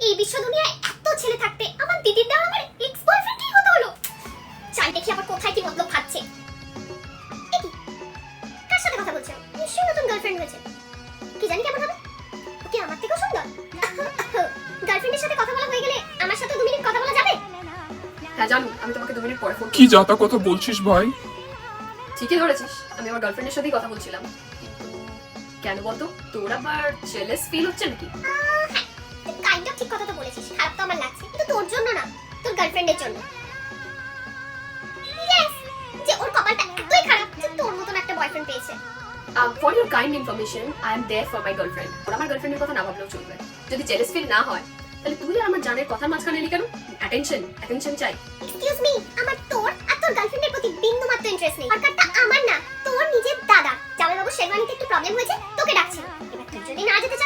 এই বিশ্ব দুনিয়ায় এত ছেলে থাকতে আমার দিদির দেওয়া আমার এক্স বয়ফ্রেন্ড কি হতে হলো? চাই দেখি আবার কোথায় কি মতলব খাচ্ছে। কার সাথে কথা বলছে? ও? নিশ্চয়ই নতুন গার্লফ্রেন্ড হয়েছে। কি জানি কেমন হবে? ও কি আমার থেকেও সুন্দর? গার্লফ্রেন্ডের সাথে কথা বলা হয়ে গেলে আমার সাথে দু মিনিট কথা বলা যাবে? হ্যাঁ জানো আমি তোমাকে দু মিনিট পরে ফোন কি যাতা কথা বলছিস ভাই? ঠিকই ধরেছিস আমি আমার গার্লফ্রেন্ডের সাথেই কথা বলছিলাম। কেন বলতো তোর আবার জেলাস ফিল হচ্ছে নাকি? আমার লাগছে। কিন্তু তোর জন্য না তোর গার্লফ্রেন্ডের জন্য। যে ওর কপালটা এতই খারাপ যে তোর মতন একটা বয়ফ্রেন্ড পেয়েছে। For your kind information I am there for my girlfriend ওর আমার গার্লফ্রেন্ডের কথা না ভাবলেও চলবে। যদি জেলাস ফিল না হয় তাহলে তুই আর আমার জানের কথার মাঝখানে এলি কেন? অ্যাটেনশন অ্যাটেনশন চাই। এক্সকিউজ মি আমার তোর আর তোর গার্লফ্রেন্ডের প্রতি বিন্দু মাত্র ইন্টারেস্ট নেই সরকারটা আমার না তোর নিজের দাদা। জামাইবাবু শেরওয়ানিতে একটু প্রবলেম হয়েছে তোকে ডাকছিল এবার তুই যদি না যেতে চাস